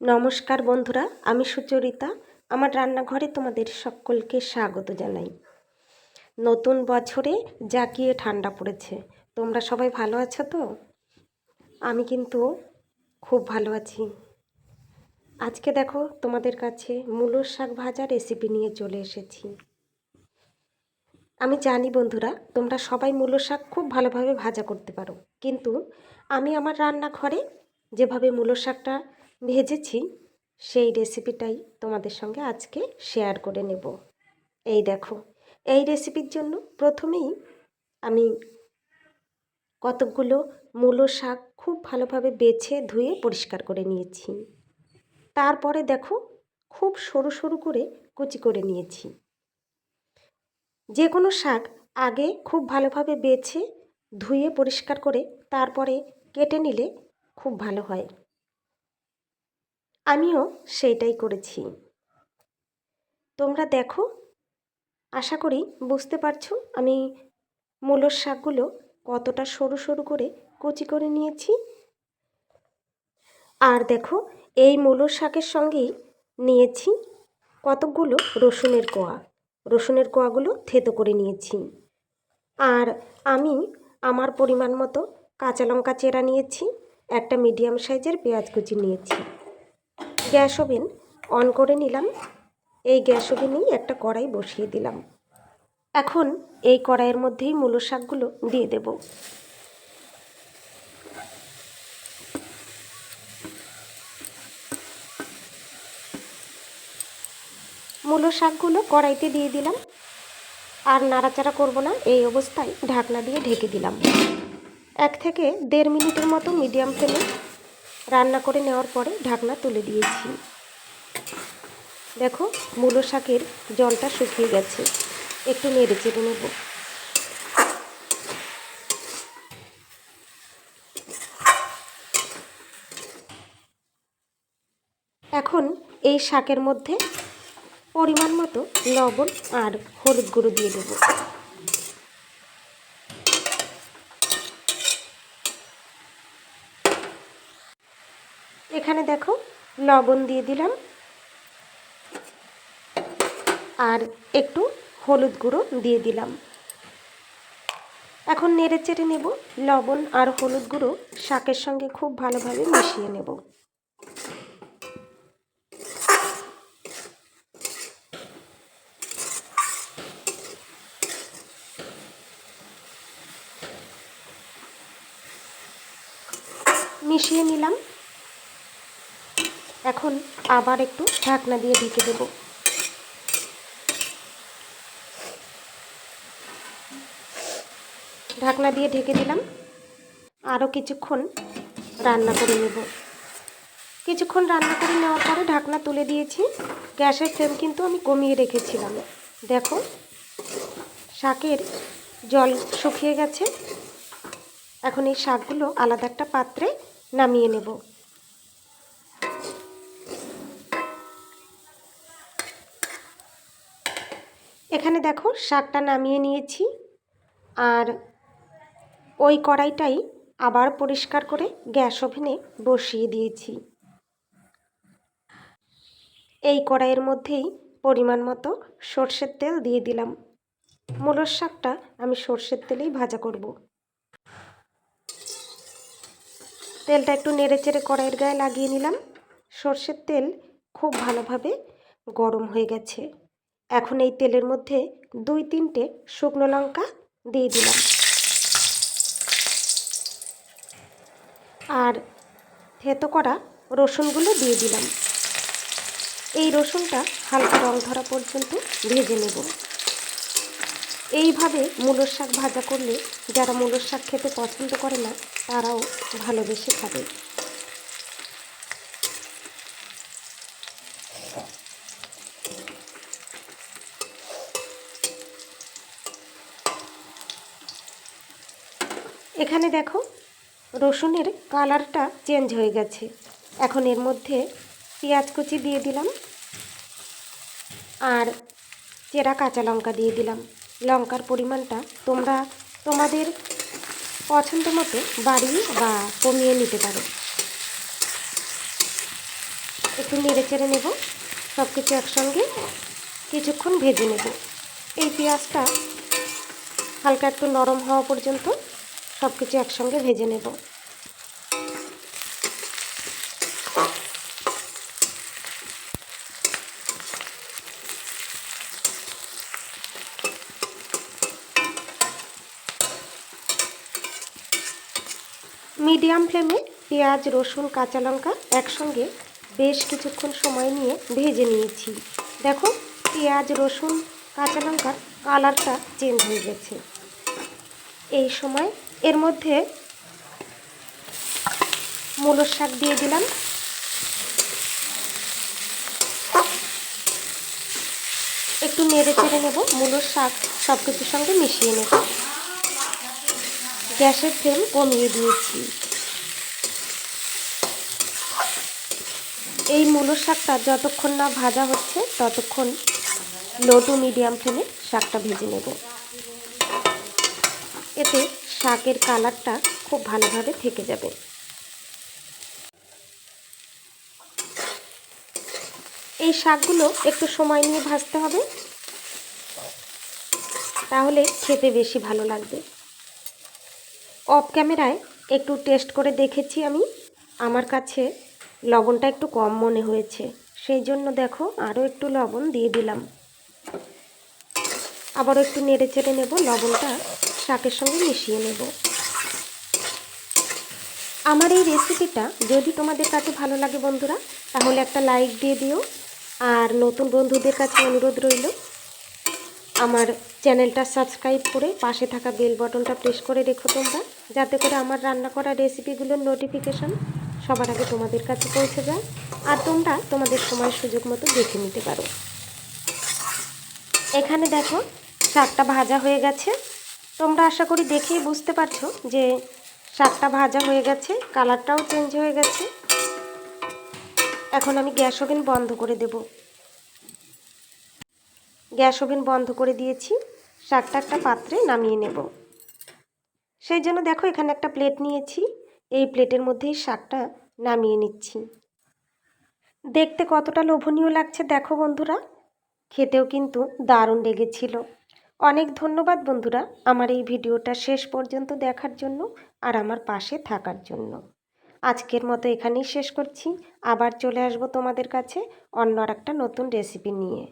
নমস্কার বন্ধুরা, আমি সুচরিতা। আমার রান্নাঘরে তোমাদের সকলকে স্বাগত জানাই। নতুন বছরে জাকিয়ে ঠান্ডা পড়েছে। তোমরা সবাই ভালো আছো তো? আমি কিন্তু খুব ভালো আছি। আজকে দেখো, তোমাদের কাছে মূলোর শাক ভাজা রেসিপি নিয়ে চলে এসেছি। আমি জানি বন্ধুরা, তোমরা সবাই মূলো শাক খুব ভালোভাবে ভাজা করতে পারো। কিন্তু আমি আমার রান্নাঘরে যেভাবে মূলো শাকটা ভেজেছি, সেই রেসিপিটাই তোমাদের সঙ্গে আজকে শেয়ার করে নেব। এই দেখো, এই রেসিপির জন্য প্রথমেই আমি কতকগুলো মূলো শাক খুব ভালোভাবে বেছে ধুয়ে পরিষ্কার করে নিয়েছি। তারপরে দেখো, খুব সরু সরু করে কুচি করে নিয়েছি। যে কোনো শাক আগে খুব ভালোভাবে বেছে ধুয়ে পরিষ্কার করে তারপরে কেটে নিলে খুব ভালো হয়। আমিও সেইটাই করেছি। তোমরা দেখো, আশা করি বুঝতে পারছ আমি মূলোর শাকগুলো কতটা সরু সরু করে কুচি করে নিয়েছি। আর দেখো, এই মূলোর শাকের সঙ্গেই নিয়েছি কতকগুলো রসুনের কোয়া। রসুনের কোয়াগুলো থেতো করে নিয়েছি। আর আমি আমার পরিমাণ মতো কাঁচা লঙ্কা চেরা নিয়েছি, একটা মিডিয়াম সাইজের পেঁয়াজ কুচি নিয়েছি। গ্যাস ওভেন অন করে নিলাম। এই গ্যাস ওভেনেই একটা কড়াই বসিয়ে দিলাম। এখন এই কড়াইয়ের মধ্যেই মূলো শাকগুলো দিয়ে দেব। মূলো শাকগুলো কড়াইতে দিয়ে দিলাম। আর নাড়াচাড়া করব না, এই অবস্থায় ঢাকনা দিয়ে ঢেকে দিলাম। এক থেকে দেড় মিনিটের মতো মিডিয়াম ফ্লেমে রান্না করে নেওয়ার পরে ঢাকনা তুলে দিয়েছি। দেখো, মূলো শাকের জলটা শুকিয়ে গেছে। একটু নেড়ে চেড়ে নেব। এখন এই শাকের মধ্যে পরিমাণ মতো লবণ আর হলুদ গুঁড়ো দিয়ে দেবো। এখানে দেখো লবণ দিয়ে দিলাম। আর একটু হলুদ গুঁড়ো দিয়ে দিলাম। এখন নেড়ে চেড়ে নেব। লবণ আর হলুদ গুঁড়ো শাকের সঙ্গে খুব ভালোভাবে মিশিয়ে নেব। মিশিয়ে নিলাম। এখন আবার একটু ঢাকনা দিয়ে ঢেকে দেব। ঢাকনা দিয়ে ঢেকে দিলাম। আরও কিছুক্ষণ রান্না করে নেব। কিছুক্ষণ রান্না করে নেওয়ার পরে ঢাকনা তুলে দিয়েছি। গ্যাসের ফ্লেম কিন্তু আমি কমিয়ে রেখেছিলাম। দেখো, শাকের জল শুকিয়ে গেছে। এখন এই শাকগুলো আলাদা একটা পাত্রে নামিয়ে নেব। এখানে দেখো শাকটা নামিয়ে নিয়েছি আর ওই কড়াইটাই আবার পরিষ্কার করে গ্যাস ওভেনে বসিয়ে দিয়েছি। এই কড়াইয়ের মধ্যেই পরিমাণ মতো সর্ষের তেল দিয়ে দিলাম। মূলর শাকটা আমি সর্ষের তেলেই ভাজা করব। তেলটা একটু নেড়ে চেড়ে কড়াইয়ের গায়ে লাগিয়ে নিলাম। সর্ষের তেল খুব ভালোভাবে গরম হয়ে গেছে। এখন এই তেলের মধ্যে দুই তিনটে শুকনো লঙ্কা দিয়ে দিলাম। আর থেতো করা রসুনগুলো দিয়ে দিলাম। এই রসুনটা হালকা রং ধরা পর্যন্ত ভেজে নেব। এইভাবে মূলোর শাক ভাজা করলে যারা মূলোর শাক খেতে পছন্দ করে না, তারাও ভালোবেসে খাবে। এখানে দেখো, রসুনের কালারটা চেঞ্জ হয়ে গেছে। এখন এর মধ্যে পেঁয়াজ কুচি দিয়ে দিলাম আর চেরা কাঁচা লঙ্কা দিয়ে দিলাম। লঙ্কার পরিমাণটা তোমরা তোমাদের পছন্দ মতো বাড়িয়ে বা কমিয়ে নিতে পারো। একটু নেড়ে চেড়ে নেব সব কিছু একসঙ্গে কিছুক্ষণ ভেজে নেব। এই পেঁয়াজটা হালকা একটু নরম হওয়া পর্যন্ত সব কিছু একসঙ্গে ভেজে নেব। মিডিয়াম ফ্লেমে পেঁয়াজ, রসুন, কাঁচা লঙ্কা একসঙ্গে বেশ কিছুক্ষণ সময় নিয়ে ভেজে নিয়েছি। দেখো, পেঁয়াজ, রসুন, কাঁচা লঙ্কার কালারটা চেঞ্জ হয়ে গেছে। এই সময়। এর মধ্যে মূলোর শাক দিয়ে দিলাম। একটু নেড়ে চেড়ে নেব মূলোর শাক সব কিছুর সঙ্গে মিশিয়ে নেব। গ্যাসের ফ্লেম কমিয়ে দিয়েছি। এই মূলোর শাকটা যতক্ষণ না ভাজা হচ্ছে, ততক্ষণ লো টু মিডিয়াম ফ্লেমে শাকটা ভেজে নেব। শাকের কালারটা খুব ভালোভাবে থেকে যাবে। এই শাকগুলো একটু সময় নিয়ে ভাজতে হবে। তাহলে খেতে বেশি ভালো লাগবে। অফ ক্যামেরায় একটু টেস্ট করে দেখেছি আমি। আমার কাছে লবণটা একটু কম মনে হয়েছে। সেই জন্য দেখো আরও একটু লবণ দিয়ে দিলাম। আবারও একটু নেড়ে চেড়ে নেব, লবণটা শাকের সঙ্গে মিশিয়ে নেব। আমার এই রেসিপিটা যদি তোমাদের কাছে ভালো লাগে বন্ধুরা, তাহলে একটা লাইক দিয়ে দিও। আর নতুন বন্ধুদের কাছে অনুরোধ রইল, আমার চ্যানেলটা সাবস্ক্রাইব করে পাশে থাকা বেল বটনটা প্রেস করে রেখো তোমরা, যাতে করে আমার রান্না করা রেসিপিগুলোর নোটিফিকেশন সবার আগে তোমাদের কাছে পৌঁছে যায় আর তোমরা তোমাদের সময় সুযোগ মতো দেখে নিতে পারো। এখানে দেখো, শাকটা ভাজা হয়ে গেছে। তোমরা আশা করি দেখেই বুঝতে পারছ যে শাকটা ভাজা হয়ে গেছে, কালারটাও চেঞ্জ হয়ে গেছে। এখন আমি গ্যাস ওভেন বন্ধ করে দেব। গ্যাস ওভেন বন্ধ করে দিয়েছি, শাকটা একটা পাত্রে নামিয়ে নেব। সেই জন্য দেখো এখানে একটা প্লেট নিয়েছি, এই প্লেটের মধ্যেই শাকটা নামিয়ে নিচ্ছি। দেখতে কতটা লোভনীয় লাগছে দেখো বন্ধুরা, খেতেও কিন্তু দারুণ লেগেছিল। অনেক ধন্যবাদ বন্ধুরা আমার এই ভিডিওটা শেষ পর্যন্ত দেখার জন্য আর আমার পাশে থাকার জন্য। আজকের মতো এখানেই শেষ করছি। আবার চলে আসব তোমাদের কাছে অন্য আর একটা নতুন রেসিপি নিয়ে।